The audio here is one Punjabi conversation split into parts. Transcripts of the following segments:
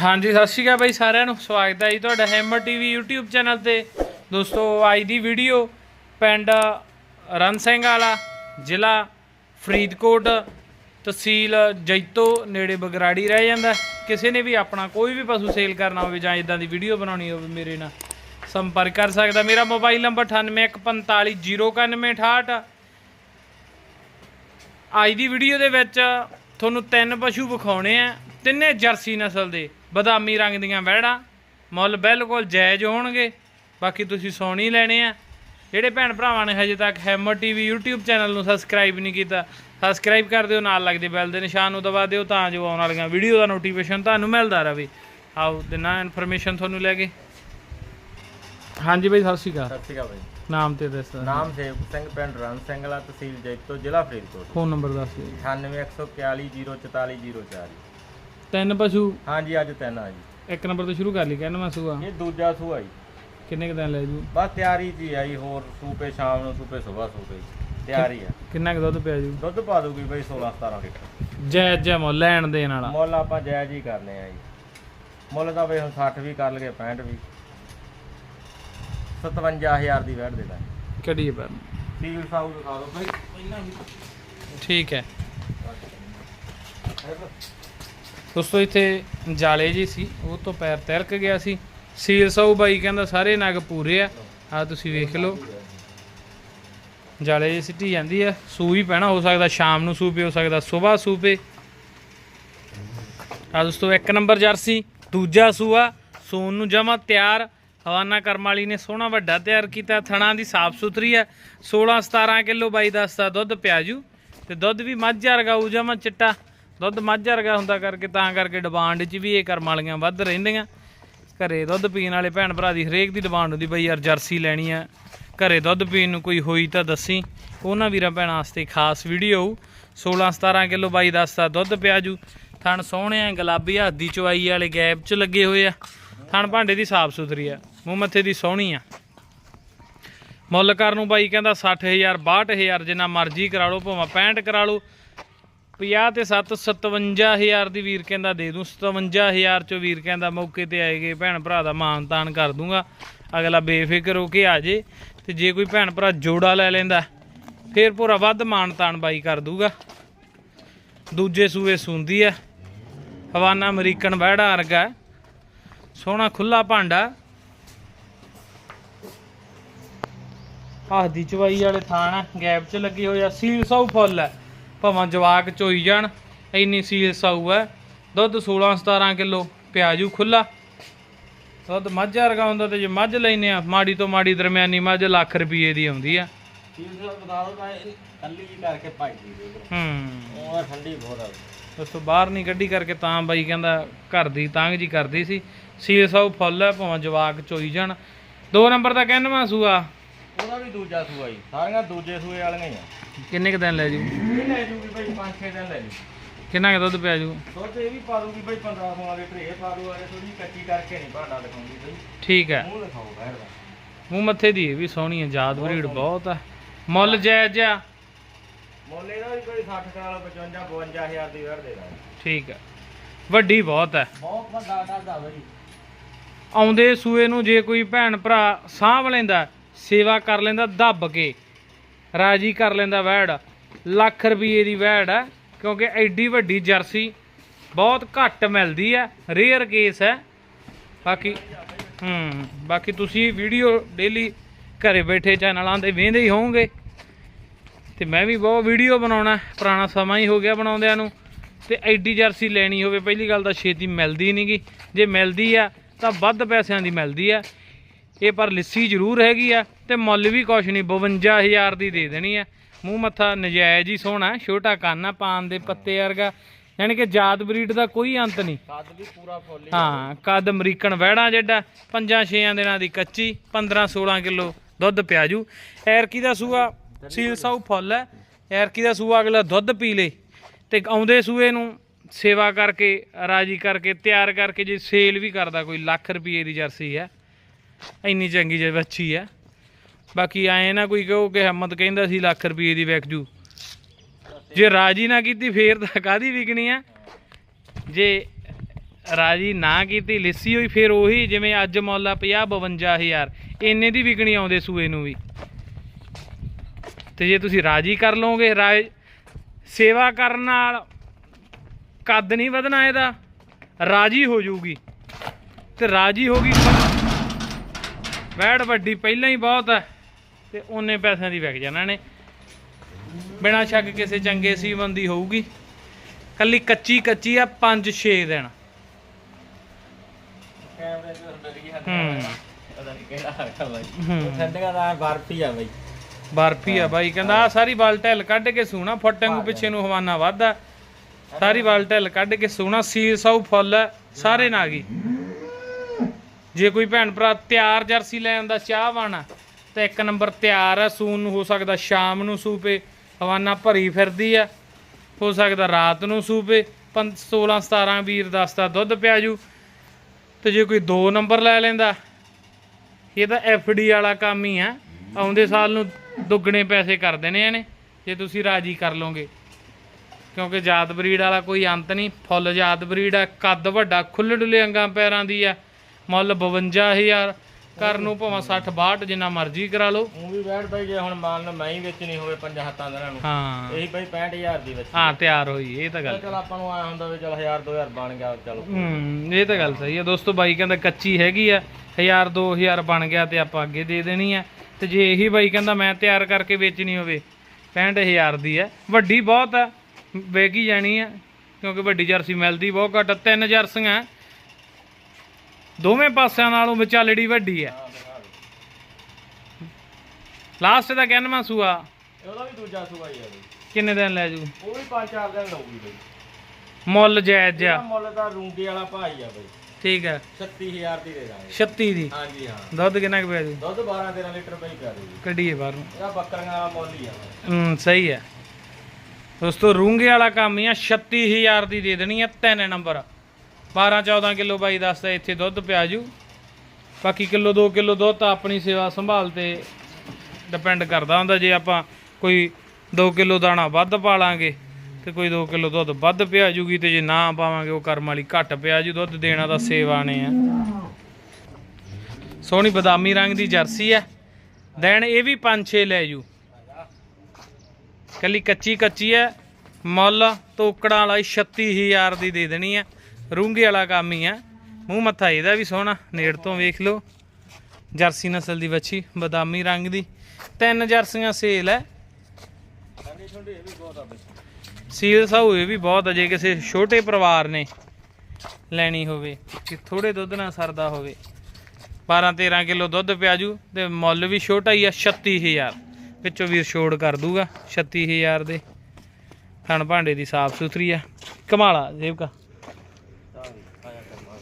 ਹਾਂਜੀ, ਸਤਿ ਸ਼੍ਰੀ ਅਕਾਲ ਬਾਈ ਸਾਰਿਆਂ ਨੂੰ। ਸਵਾਗਤ ਹੈ ਜੀ ਤੁਹਾਡਾ ਹੈਮਰ ਟੀਵੀ YouTube ਚੈਨਲ ਤੇ। ਦੋਸਤੋ, ਅੱਜ ਦੀ ਵੀਡੀਓ ਪਿੰਡ ਰਣ ਸਿੰਘ ਵਾਲਾ, ਜ਼ਿਲ੍ਹਾ ਫਰੀਦਕੋਟ ਤਹਿਸੀਲ ਜੈਤੋ ਨੇੜੇ ਬਗਰਾੜੀ ਰਹਿ ਜਾਂਦਾ। ਕਿਸੇ ਨੇ ਵੀ ਆਪਣਾ ਕੋਈ ਵੀ ਪਸ਼ੂ ਸੇਲ ਕਰਨਾ ਹੋਵੇ ਜਾਂ ਇਦਾਂ ਦੀ ਵੀਡੀਓ ਬਣਾਉਣੀ ਹੋਵੇ ਮੇਰੇ ਨਾਲ, ਸੰਪਰਕ ਕਰ ਸਕਦਾ। ਮੇਰਾ ਮੋਬਾਈਲ ਨੰਬਰ 9815409168 ਅੱਜ ਦੀ ਵੀਡੀਓ ਦੇ ਵਿੱਚ ਤੁਹਾਨੂੰ ਤਿੰਨ ਪਸ਼ੂ ਵਿਖਾਉਣੇ ਆ, ਤਿੰਨੇ ਜਰਸੀ ਨਸਲ ਦੇ। ਬਦਾਮੀ ਰੰਗ ਦੀਆਂ ਵਹਿੜਾਂ ਮੁੱਲ ਬਿਲਕੁਲ ਜਾਇਜ਼ ਹੋਣਗੇ। ਬਾਕੀ ਤੁਸੀਂ ਸੋਣੀ ਲੈਣੇ ਆ। ਜਿਹੜੇ ਭੈਣ ਭਰਾਵਾਂ ਨੇ ਹਜੇ ਤੱਕ ਹੈਮਰ ਟੀਵੀ YouTube ਚੈਨਲ ਨੂੰ ਸਬਸਕ੍ਰਾਈਬ ਨਹੀਂ ਕੀਤਾ ਸਬਸਕ੍ਰਾਈਬ ਕਰ ਦਿਓ ਨਾਲ ਲੱਗਦੇ ਬੈਲ ਦੇ ਨਿਸ਼ਾਨ ਨੂੰ ਦਬਾ ਦਿਓ ਤਾਂ ਜੋ ਆਉਣ ਵਾਲੀਆਂ ਵੀਡੀਓ ਦਾ ਨੋਟੀਫਿਕੇਸ਼ਨ ਤੁਹਾਨੂੰ ਮਿਲਦਾ ਰਹੇ ਆਓ ਦਿਨਾ ਇਨਫੋਰਮੇਸ਼ਨ ਤੁਹਾਨੂੰ ਲੈ ਕੇ। ਹਾਂਜੀ ਬਈ ਸਤਿ ਸ਼੍ਰੀ ਅਕਾਲ। ਸਤਿ ਸ਼੍ਰੀ ਅਕਾਲ ਬਾਈ। ਨਾਮ ਤੇ ਦੱਸ। ਨਾਮ ਸੇਵਕ ਸਿੰਘ ਪਿੰਡ ਰਣ ਸਿੰਘਲਾ ਤਹਿਸੀਲ ਜੈਤੋ ਜ਼ਿਲ੍ਹਾ ਫਰੀਦਕੋਟ। ਫੋਨ ਨੰਬਰ ਦੱਸ ਦਿਓ। 9814404404 ਤਿੰਨ ਪਸ਼ੂ? ਹਾਂਜੀ ਅੱਜ ਤਿੰਨ ਆ ਜੀ। ਇੱਕ ਨੰਬਰ ਤੋਂ ਸ਼ੁਰੂ ਕਰ ਲਈ ਕਹਿੰਦਾ ਮੈਂ ਸੂਆ ਇਹ ਦੂਜਾ ਸੂਆ ਜੀ। ਕਿੰਨੇ ਕੁ ਦਿਨ ਲੈ ਜੂ? ਬਸ ਤਿਆਰੀ ਜੀ ਆਈ ਹੋਰ ਸੂਪੇ ਸ਼ਾਮ ਨੂੰ ਸੂਪੇ ਸਵੇਰ ਸੂਪੇ ਜੀ। ਤਿਆਰੀ ਆ। ਕਿੰਨਾ ਕੁ ਦੁੱਧ ਪਿਆ ਜੂ? ਦੁੱਧ ਪਾ ਦੂਗੀ ਬਈ 16 17 ਲੀਟਰ। ਜੈ ਜੈ ਮੁੱਲ ਲੈਣ ਦੇਣ ਵਾਲਾ। ਮੁੱਲ ਆਪਾਂ ਜਾਇਜ਼ ਹੀ ਕਰਨੇ ਆ ਜੀ। ਮੁੱਲ ਤਾਂ ਬਈ ਹੁਣ 60 ਵੀ ਕਰ ਲਗੇ 65 ਵੀ। 57000 ਦੀ ਵੈਟ ਦੇ ਦਾਂ ਕਿਹੜੀ ਹੈ ਪਰ ਸੀਲ ਸਾਊ ਦਿਖਾ ਦਿਓ ਬਈ। ਠੀਕ ਹੈ। ਦੋਸਤੋ ਇੱਥੇ ਜਾਲੇ ਜੀ ਸੀ, ਉਹ ਤੋਂ ਪੈਰ ਤਿਲਕ ਗਿਆ ਸੀ। ਸੀਲ ਸੌ ਬਾਈ ਕਹਿੰਦਾ, ਸਾਰੇ ਨਗ ਪੂਰੇ ਆ ਆ ਤੁਸੀਂ ਵੇਖ ਲਓ। ਜਾਲੇ ਜੀ ਸਿੱਟੀ ਜਾਂਦੀ ਆ ਸੂ ਵੀ ਪੈਣਾ ਹੋ ਸਕਦਾ, ਸ਼ਾਮ ਨੂੰ ਸੂ ਪੇ ਹੋ ਸਕਦਾ, ਸਵੇਰ ਸੂਪੇ। ਆ ਦੋਸਤੋ, ਇੱਕ ਨੰਬਰ ਜਰਸੀ, ਦੂਜਾ ਸੂਆ ਸੂਨ ਨੂੰ ਜਮਾ ਤਿਆਰ। ਹਵਾਨਾ ਕਰਮ ਵਾਲੀ ਨੇ ਸੋਹਣਾ ਵੱਡਾ ਤਿਆਰ ਕੀਤਾ, ਥਣਾ ਦੀ ਸਾਫ਼ ਸੁਥਰੀ ਹੈ 16 17 ਕਿਲੋ ਬਾਈ ਦੱਸ ਦਾ ਦੁੱਧ ਪਿਆਜੂ, ਤੇ ਦੁੱਧ ਵੀ ਮੱਝ ਵਰਗਾ ਉਹ ਚਿੱਟਾ। ਦੁੱਧ ਮੱਝ ਵਰਗਾ ਹੁੰਦਾ ਕਰਕੇ ਤਾਂ ਕਰਕੇ ਡਿਮਾਂਡ 'ਚ ਵੀ ਇਹ ਕਰਮ ਵਾਲੀਆਂ ਵੱਧ ਰਹਿੰਦੀਆਂ। ਘਰੇ ਦੁੱਧ ਪੀਣ ਵਾਲੇ ਭੈਣ ਭਰਾ ਦੀ ਹਰੇਕ ਦੀ ਡਿਮਾਂਡ ਹੁੰਦੀ ਬਈ ਯਾਰ ਜਰਸੀ ਲੈਣੀ ਆ। ਘਰੇ ਦੁੱਧ ਪੀਣ ਨੂੰ ਕੋਈ ਹੋਈ ਤਾਂ ਦੱਸੀ। ਉਹਨਾਂ ਵੀਰਾਂ ਭੈਣਾਂ ਵਾਸਤੇ ਖਾਸ ਵੀਡੀਓ 16 17 ਕਿਲੋ ਬਾਈ ਦੱਸਦਾ ਦੁੱਧ ਪਿਆਜੂ ਥਣ ਸੋਹਣੇ ਆ ਗੁਲਾਬੀ ਹੱਥ ਦੀ ਚਵਾਈ ਵਾਲੇ ਗੈਪ 'ਚ ਲੱਗੇ ਹੋਏ ਆ। ਥਣ ਭਾਂਡੇ ਦੀ ਸਾਫ਼ ਸੁਥਰੀ ਆ। ਮੂੰਹ ਮੱਥੇ ਦੀ ਸੋਹਣੀ ਆ। ਮੁੱਲ ਕਰਨ ਨੂੰ ਬਾਈ ਕਹਿੰਦਾ 60000 62000 ਜਿੰਨਾ ਮਰਜ਼ੀ ਕਰਾ ਲਓ, ਭਾਵੇਂ 65 ਕਰਾ ਲਓ। 50 ਤੇ 7 57000 ਦੀ ਵੀਰ ਕਹਿੰਦਾ ਦੇ ਦੂੰ। 57000 ਚੋਂ ਵੀਰ ਕਹਿੰਦਾ ਮੌਕੇ ਤੇ ਆਏਗੇ ਭੈਣ ਭਰਾ ਦਾ ਮਾਨ ਤਾਨ ਕਰ ਦੂੰਗਾ। ਅਗਲਾ ਬੇਫਿਕਰ ਹੋ ਕੇ ਆ ਜੇ ਤੇ ਜੇ ਕੋਈ ਭੈਣ ਭਰਾ ਜੋੜਾ ਲੈ ਲੈਂਦਾ, ਫੇਰ ਪੂਰਾ ਵੱਧ ਮਾਨ ਤਾਨ ਬਾਈ ਕਰ ਦੂਗਾ। ਦੂਜੇ ਸੂਏ ਸੁੰਦੀ ਆ। ਹਵਾਨਾ ਅਮਰੀਕਨ ਬਹਿੜਾ ਵਰਗਾ ਹੈ। ਸੋਹਣਾ ਖੁੱਲਾ ਭਾਂਡਾ। ਆਹ ਦੀ ਚਵਾਈ ਵਾਲੇ ਥਾਣ ਆ ਗੈਪ 'ਚ ਲੱਗੇ ਹੋਏ ਆ। ਸੀਲ ਸੌ ਫੁੱਲ ਹੈ। ਭਾਵਾਂ ਜਵਾਕ ਚੋਈ ਜਾਣ ਇੰਨੀ ਸੀਲ ਸੌ ਹੈ। ਦੁੱਧ 16 17 ਕਿਲੋ ਪਿਆਜੂ ਖੁੱਲਾ ਦੁੱਧ ਮੱਝ ਵਰਗਾ ਹੁੰਦਾ ਤੇ ਜੇ ਮੱਝ ਲੈਨੇ ਆ ਮਾੜੀ ਤੋਂ ਮਾੜੀ ਦਰਮਿਆਨੀ ਮੱਝ ਲੱਖ ਰੁਪਏ ਦੀ ਆਉਂਦੀ ਆ ਸਾਊ ਹੂੰ। ਉਸ ਤੋਂ ਬਾਹਰ ਨਹੀਂ ਕੱਢੀ ਕਰਕੇ ਤਾਂ ਬਾਈ ਕਹਿੰਦਾ ਘਰ ਦੀ ਤੰਗ ਜੀ ਕਰਦੀ ਸੀ। ਸੀਲ ਸੌ ਫੁੱਲ ਹੈ ਭਾਵਾਂ ਜਵਾਕ ਚੋਈ ਜਾਣ। ਦੋ ਨੰਬਰ ਦਾ ਕਹਿੰਦਾ ਸੂਆ। ਉਹਦਾ ਵੀ ਦੂਜਾ ਸੂਆ ਜੀ ਸਾਰੀਆਂ ਦੂਜੇ ਸੂਏ ਵਾਲੀਆਂ ਹੀ ਆ। ਕਿੰਨੇ ਕ ਦਿਨ ਲੈ ਜੂ? ਇਹ ਲੈ ਜੂਗੀ ਬਈ 5-6 ਦਿਨ ਲੈ ਜੂ। ਕਿੰਨਾ ਕੁ ਦੁੱਧ ਪਿਆ ਜੂ? ਦੁੱਧ ਇਹ ਵੀ ਪਾ ਦੂਗੀ ਬਈ 15 16 ਲੀਟਰ ਇਹ ਪਾ ਦੂ ਆਰੇ ਥੋੜੀ ਕੱਚੀ ਕਰਕੇ ਨਹੀਂ ਭਾਂਡਾ ਦਿਖਾਉਂਦੀ ਬਈ ਠੀਕ ਹੈ। ਮੂੰਹ ਦਿਖਾਓ ਬੈਠ ਦਾ। ਮੂੰਹ ਮੱਥੇ ਦੀ ਇਹ ਵੀ ਸੋਹਣੀ ਹੈ ਜਾਤ ਬਰੀਡ ਬਹੁਤ ਹੈ ਮੁੱਲ ਜਾਇਜ਼ ਆ? ਮੁੱਲ ਇਹਦਾ ਵੀ ਕੋਈ 60 ਕਰਾ ਲਓ 55 52000 ਦੀ ਵੜ ਦੇ ਦਾਂਗੇ। ਠੀਕ ਹੈ ਵੱਡੀ ਬਹੁਤ ਹੈ ਬਹੁਤ ਵੱਡਾ ਕਰਦਾ ਬਈ ਆਉਂਦੇ ਸੂਏ ਨੂੰ ਜੇ ਕੋਈ ਭੈਣ ਭਰਾ ਸਾਂਭ ਲੈਂਦਾ ਸੇਵਾ ਕਰ ਲੈਂਦਾ ਦੱਬ ਕੇ। ਰਾਜੀ ਕਰ ਲੈਂਦਾ ਵੈੜ। ਲੱਖ ਰੁਪਏ ਦੀ ਵੈੜ ਹੈ, ਕਿਉਂਕਿ ਐਡੀ ਵੱਡੀ ਜਰਸੀ ਬਹੁਤ ਘੱਟ ਮਿਲਦੀ ਹੈ ਰੇਅਰ ਕੇਸ ਹੈ। ਬਾਕੀ, ਹੂੰ, ਬਾਕੀ ਤੁਸੀਂ ਵੀਡੀਓ ਡੇਲੀ ਘਰੇ ਬੈਠੇ ਚੈਨਲਾਂ ਤੇ ਵੇਖਦੇ ਹੀ ਹੋਵੋਗੇ। ਤੇ ਮੈਂ ਵੀ ਬਹੁਤ ਵੀਡੀਓ ਬਣਾਉਣਾ ਪੁਰਾਣਾ ਸਮਾਂ ਹੀ ਹੋ ਗਿਆ ਬਣਾਉਂਦਿਆਂ ਨੂੰ। ਤੇ ਐਡੀ ਜਰਸੀ ਲੈਣੀ ਹੋਵੇ, ਪਹਿਲੀ ਗੱਲ ਤਾਂ ਛੇਤੀ ਮਿਲਦੀ ਨਹੀਂਗੀ ਜੇ ਮਿਲਦੀ ਆ ਤਾਂ ਵੱਧ ਪੈਸਿਆਂ ਦੀ ਮਿਲਦੀ ਆ ਇਹ ਪਰ ਲਿੱਸੀ ਜ਼ਰੂਰ ਹੈਗੀ ਆ ਤੇ ਮੁੱਲ ਵੀ ਕੁਛ ਨਹੀਂ 52000 ਦੀ ਦੇ ਦੇਣੀ ਆ। ਮੂੰਹ ਮੱਥਾ ਨਜਾਇਜ਼ ਹੀ ਸੋਹਣਾ ਛੋਟਾ ਕੰਨ ਆ ਪਾਨ ਦੇ ਪੱਤੇ ਵਰਗਾ। ਯਾਨੀ ਕਿ ਜਾਤ ਬਰੀਡ ਦਾ ਕੋਈ ਅੰਤ ਨਹੀਂ। ਕੱਦ ਵੀ ਪੂਰਾ ਫੁੱਲ ਹੀ ਕੱਦ ਅਮਰੀਕਨ ਵਹਿੜਾ ਜਿਹੜਾ ਪੰਜਾਂ ਛੇਆਂ ਦਿਨਾਂ ਦੀ ਕੱਚੀ 15 16 ਕਿਲੋ ਦੁੱਧ ਪਿਆਜੂ। ਐਰਕੀ ਦਾ ਸੂਆ ਸੀਲ ਸਾਊ ਫੁੱਲ ਹੈ। ਐਰਕੀ ਦਾ ਸੂਆ ਅਗਲਾ ਦੁੱਧ ਪੀ ਲੇ ਤੇ ਆਉਂਦੇ ਸੂਏ ਨੂੰ ਸੇਵਾ ਕਰਕੇ ਰਾਜੀ ਕਰਕੇ ਤਿਆਰ ਕਰਕੇ ਜੇ ਸੇਲ ਵੀ ਕਰਦਾ ਕੋਈ ਲੱਖ ਰੁਪਏ ਦੀ ਜਰਸੀ ਹੈ। ਇੰਨੀ ਚੰਗੀ ਜਿਹੀ ਬੱਚੀ ਹੈ ਬਾਕੀ ਆਏ ਨਾ ਕੋਈ ਕਹੋ ਕਿ ਹਿੰਮਤ ਕਹਿੰਦਾ ਸੀ ਲੱਖ ਰੁਪਏ ਦੀ ਵਿਕ ਜੂ। ਜੇ ਰਾਜੀ ਨਾ ਕੀਤੀ, ਫੇਰ ਤਾਂ ਕਾਦੀ ਵਿਕਣੀ ਆ? ਜੇ ਰਾਜੀ ਨਾ ਕੀਤੀ, ਲਿੱਸੀ ਹੋਈ, ਫਿਰ ਉਹੀ ਜਿਵੇਂ ਅੱਜ ਮੁੱਲ ਆ 50 52000 ਇੰਨੇ ਦੀ ਵਿਕਣੀ ਆਉਂਦੇ ਸੂਏ ਨੂੰ ਵੀ। ਤੇ ਜੇ ਤੁਸੀਂ ਰਾਜੀ ਕਰ ਲਓਗੇ, ਰਾਜ ਸੇਵਾ ਕਰਨ ਨਾਲ ਕੱਦ ਨਹੀਂ ਵਧਣਾ ਇਹਦਾ। ਰਾਜੀ ਹੋ ਜਾਊਗੀ। ਤੇ ਰਾਜੀ ਹੋ ਗਈ ਵੈੜ ਵੱਡੀ ਪਹਿਲਾਂ ਹੀ ਬਹੁਤ ਹੈ ਤੇ ਉਹਨੇ ਪੈਸਿਆਂ ਦੀ ਵਿਕ ਜਾਣਾ ਨੇ। ਬਿਨਾਂ ਸ਼ੱਕ ਕਿਸੇ ਚੰਗੇ ਸੀਵਨ ਦੀ ਹੋਊਗੀ। ਕੱਲੀ ਕੱਚੀ ਕੱਚੀ ਆ 5-6 ਦਿਨ। ਕੈਮਰੇ ਤੇ ਡਰੀ ਹੂੰ। ਪਤਾ ਨਹੀਂ ਕਿਹੜਾ ਹੱਥ ਬਾਈ। ਹੂੰ। ਠੰਡਗਾ ਦਾ ਬਰਫੀ ਆ ਬਾਈ। ਬਰਫੀ ਆ ਬਾਈ ਕਹਿੰਦਾ ਆ ਸਾਰੀ ਵਾਲ ਢਿੱਲ ਕੱਢ ਕੇ ਸੂਣਾ ਫਟੰਗੂ ਪਿੱਛੇ ਨੂੰ ਹਵਾਨਾ ਵੱਧਦਾ। ਸਾਰੀ ਵਾਲ ਢਿੱਲ ਕੱਢ ਕੇ ਸੂਣਾ ਸੀਲ ਸੌ ਫੁੱਲ ਸਾਰੇ ਨਾਗੀ। ਜੇ ਕੋਈ ਭੈਣ ਭਰਾ ਤਿਆਰ ਜਰਸੀ ਲੈ ਆਉਂਦਾ ਚਾਹਵਾਨ ਆ, ਤਾਂ ਇੱਕ ਨੰਬਰ ਤਿਆਰ ਆ, ਸੂਨ ਨੂੰ ਹੋ ਸਕਦਾ ਸ਼ਾਮ ਨੂੰ ਸੂਪੇ, ਹਵਾਨਾ ਭਰੀ ਫਿਰਦੀ ਆ। ਹੋ ਸਕਦਾ ਰਾਤ ਨੂੰ ਸੂਪੇ 16 17 ਵੀਰ ਦਸਤਾ ਦੁੱਧ ਪਿਆਜੂ ਤੇ ਜੇ ਕੋਈ 2 ਨੰਬਰ ਲੈ ਲੈਂਦਾ, ਇਹ ਤਾਂ ਡੀ ਵਾਲਾ ਕੰਮ ਹੀ ਆ। ਆਉਂਦੇ ਸਾਲ ਨੂੰ ਦੁੱਗਣੇ ਪੈਸੇ ਕਰ ਦੇਣੇ ਇਹਨੇ, ਜੇ ਤੁਸੀਂ ਰਾਜੀ ਕਰ ਲਓਗੇ। ਕਿਉਂਕਿ ਜਾਤ ਬਰੀਡ ਵਾਲਾ ਕੋਈ ਅੰਤ ਨਹੀਂ, ਫੁੱਲ ਜਾਤ ਬਰੀਡ ਆ, ਕੱਦ ਵੱਡਾ ਖੁੱਲੇ ਡੁੱਲੇ ਅੰਗਾਂ ਪੈਰਾਂ ਦੀ ਆ। ਮੁੱਲ 52000 ਕਰ ਨੂੰ ਭਾਵੇਂ 60 62 ਜਿੰਨਾ ਮਰਜ਼ੀ ਕਰਾ ਲਓ। ਉਹ ਵੀ ਬੈਠ ਬਾਈ ਜੇ ਹੁਣ ਮੰਨ ਲਓ ਮੈਂ ਹੀ ਵੇਚਣੀ ਹੋਵੇ ਪੰਜਾਂ ਹੱਥਾਂ ਦਿਨਾਂ ਨੂੰ। ਹਾਂ। ਇਹੀ ਬਾਈ 65000 ਦੀ ਵਿੱਚ। ਹਾਂ ਤਿਆਰ ਹੋਈ ਇਹ ਤਾਂ ਗੱਲ। ਚਲ ਆਪਾਂ ਨੂੰ ਆਇਆ ਹੁੰਦਾ ਵੀ ਚਲ 1000 2000 ਬਣ ਗਿਆ ਚਲੋ ਹੂੰ ਇਹ ਤਾਂ ਗੱਲ ਸਹੀ ਹੈ ਦੋਸਤੋ ਬਾਈ ਕਹਿੰਦਾ ਕੱਚੀ ਹੈਗੀ ਆ। 1000 2000 ਬਣ ਗਿਆ ਤੇ ਆਪਾਂ ਅੱਗੇ ਦੇ ਦੇਣੀ ਆ। ਤੇ ਜੇ ਇਹੀ ਬਾਈ ਕਹਿੰਦਾ ਮੈਂ ਤਿਆਰ ਕਰਕੇ ਵੇਚਣੀ ਹੋਵੇ 65000 ਦੀ ਹੈ ਵੱਡੀ ਬਹੁਤ ਆ ਵੇਗੀ ਜਾਣੀ ਆ ਕਿਉਂਕਿ ਵੱਡੀ ਜਰਸੀ ਮਿਲਦੀ ਬਹੁਤ ਘੱਟ। ਤਿੰਨ ਜਰਸੀਆਂ ਦੋਵੇਂ ਪਾਸਿਆਂ ਨਾਲੋਂ ਵਿਚਾਲੜੀ ਵੱਡੀ ਆ ਲਾਸਟ ਦਾ ਕਹਿਣਵਾ ਸੂਆ? ਉਹਦਾ ਵੀ ਦੂਜਾ ਸੂਆ ਹੀ ਆ ਬਾਈ। ਕਿੰਨੇ ਦਿਨ ਲੈ ਜੂ? ਉਹ ਵੀ 5-4 ਦਿਨ ਲਊਗੀ ਬਾਈ। ਮੁੱਲ ਜਾਇਜ਼ ਇਹਦਾ ਆ ਮੁੱਲ ਤਾਂ ਰੂੰਗੀ ਵਾਲਾ ਭਾਈ ਆ ਬਾਈ। ਠੀਕ ਹੈ। 36000 ਦੀ ਦੇ ਦਾਂਗੇ। 36 ਦੀ? ਹਾਂਜੀ ਹਾਂ। ਦੁੱਧ ਕਿੰਨਾ ਕੁ ਪਿਆ ਜੂ? ਦੁੱਧ 12-13 ਲੀਟਰ ਬਾਈ ਪਿਆ ਦੇ ਜੀ। ਕੱਢੀਏ ਬਾਹਰ ਨੂੰ। ਇਹਦਾ ਬੱਕਰੀਆਂ ਵਾਲਾ ਮੁੱਲ ਹੀ ਆ ਹੂੰ ਸਹੀ ਹੈ। ਦੋਸਤੋ ਰੂੰਗੇ ਵਾਲਾ ਕੰਮ ਹੀ ਆ। 36000 ਦੀ ਦੇ ਦੇਣੀ ਆ ਤਿੰਨ ਨੰਬਰ। 12 14 ਕਿਲੋ ਬਾਈ ਦੱਸਦਾ ਇੱਥੇ ਦੁੱਧ ਪਿਆ ਜੂ ਬਾਕੀ ਕਿਲੋ 2 ਕਿਲੋ ਦੁੱਧ ਤਾਂ ਆਪਣੀ ਸੇਵਾ ਸੰਭਾਲ ਤੇ ਡਿਪੈਂਡ ਕਰਦਾ ਹੁੰਦਾ। ਜੇ ਆਪਾਂ ਕੋਈ 2 ਕਿਲੋ ਦਾਣਾ ਵੱਧ ਪਾ ਲਾਂਗੇ ਤੇ ਕੋਈ 2 ਕਿਲੋ ਦੁੱਧ ਵੱਧ ਪਿਆ ਜੂਗੀ ਤੇ ਜੇ ਨਾ ਪਾਵਾਂਗੇ, ਉਹ ਕਰਮ ਵਾਲੀ ਘੱਟ ਪਿਆ ਜੂ ਦੁੱਧ ਦੇਣਾ ਤਾਂ ਸੇਵਾ ਨੇ ਆ। ਸੋਹਣੀ ਬਦਾਮੀ ਰੰਗ ਦੀ ਜਰਸੀ ਹੈ ਦੇਣ ਇਹ ਵੀ 5-6 ਲੈ ਜੂ। ਕੱਲੀ ਕੱਚੀ ਕੱਚੀ ਹੈ ਮੁੱਲ ਤੋਕੜਾਂ ਵਾਲਾ ਹੀ 36000 ਦੀ ਦੇ ਦੇਣੀ ਹੈ ਰੂੰਗੇ ਵਾਲਾ ਕੰਮ ਹੀ ਹੈ ਮੂੰਹ ਮੱਥਾ ਇਹਦਾ ਵੀ ਸੋਹਣਾ, ਨੇੜ ਤੋਂ ਵੇਖ ਲਓ। ਜਰਸੀ ਨਸਲ ਦੀ ਵੱਛੀ, ਬਦਾਮੀ ਰੰਗ ਦੀ। ਤਿੰਨ ਜਰਸੀਆਂ ਸੇਲ ਹੈ ਠੰਡੀ ਠੰਡੀ ਇਹ ਵੀ ਬਹੁਤ ਆ ਸੀਲ ਸਾਊ ਇਹ ਵੀ ਬਹੁਤ ਹੈ ਕਿਸੇ ਛੋਟੇ ਪਰਿਵਾਰ ਨੇ ਲੈਣੀ ਹੋਵੇ, ਕਿ ਥੋੜੇ ਦੁੱਧ ਨਾਲ ਸਰਦਾ ਹੋਵੇ। 12 13 ਕਿਲੋ ਦੁੱਧ ਪਿਆਜੂ ਤੇ ਮੁੱਲ ਵੀ ਛੋਟਾ ਹੀ ਆ 36000 ਵਿੱਚੋਂ ਵੀਰ ਛੋੜ ਕਰ ਦੂਗਾ 36000 ਦੇ। ਥਣ ਭਾਂਡੇ ਦੀ ਸਾਫ਼ ਸੁਥਰੀ ਆ ਕਮਾਲਾ ਜੇਬਕਾ ਤਾਂ ਵੀ ਆਇਆ ਕਰਮਾ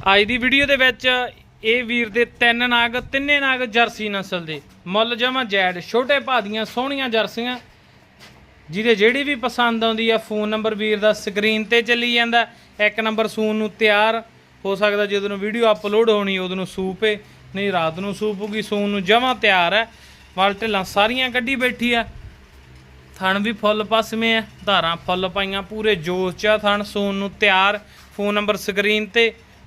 ਅੱਜ ਦੀ ਵੀਡੀਓ ਦੇ ਵਿੱਚ ਇਹ ਵੀਰ ਦੇ ਤਿੰਨ ਨਾਗ, ਤਿੰਨੇ ਨਾਗ ਜਰਸੀ ਨਸਲ ਦੇ। ਮੁੱਲ ਜਮਾ ਜੈਡ, ਛੋਟੇ ਭਾਦੀਆਂ ਸੋਹਣੀਆਂ ਜਰਸੀਆਂ। ਜਿਹਦੇ ਜਿਹੜੀ ਵੀ ਪਸੰਦ ਆਉਂਦੀ ਆ, ਫੋਨ ਨੰਬਰ ਵੀਰ ਦਾ ਸਕਰੀਨ ਤੇ ਚੱਲੀ ਜਾਂਦਾ। ਇੱਕ ਨੰਬਰ ਸੂਨ ਨੂੰ ਤਿਆਰ। ਹੋ ਸਕਦਾ ਜਦੋਂ ਨੂੰ ਵੀਡੀਓ ਅਪਲੋਡ ਹੋਣੀ ਉਦੋਂ ਨੂੰ ਸੂਪੇ ਨਹੀਂ, ਰਾਤ ਨੂੰ ਸੂਪੂਗੀ ਸੂਨ ਨੂੰ ਜਮਾ ਤਿਆਰ ਹੈ ਵਾਲ ਢਿੱਲਾਂ ਸਾਰੀਆਂ ਕੱਢੀ ਬੈਠੀ ਆ। ਥਣ ਵੀ ਫੁੱਲ ਪਸਮੇ ਆ। ਧਾਰਾਂ ਫੁੱਲ ਪਾਈਆਂ, ਪੂਰੇ ਜੋਸ਼ ਚ ਆ ਥਣ। ਸੂਨ ਨੂੰ ਤਿਆਰ। ਫੋਨ ਨੰਬਰ ਸਕਰੀਨ ਤੇ।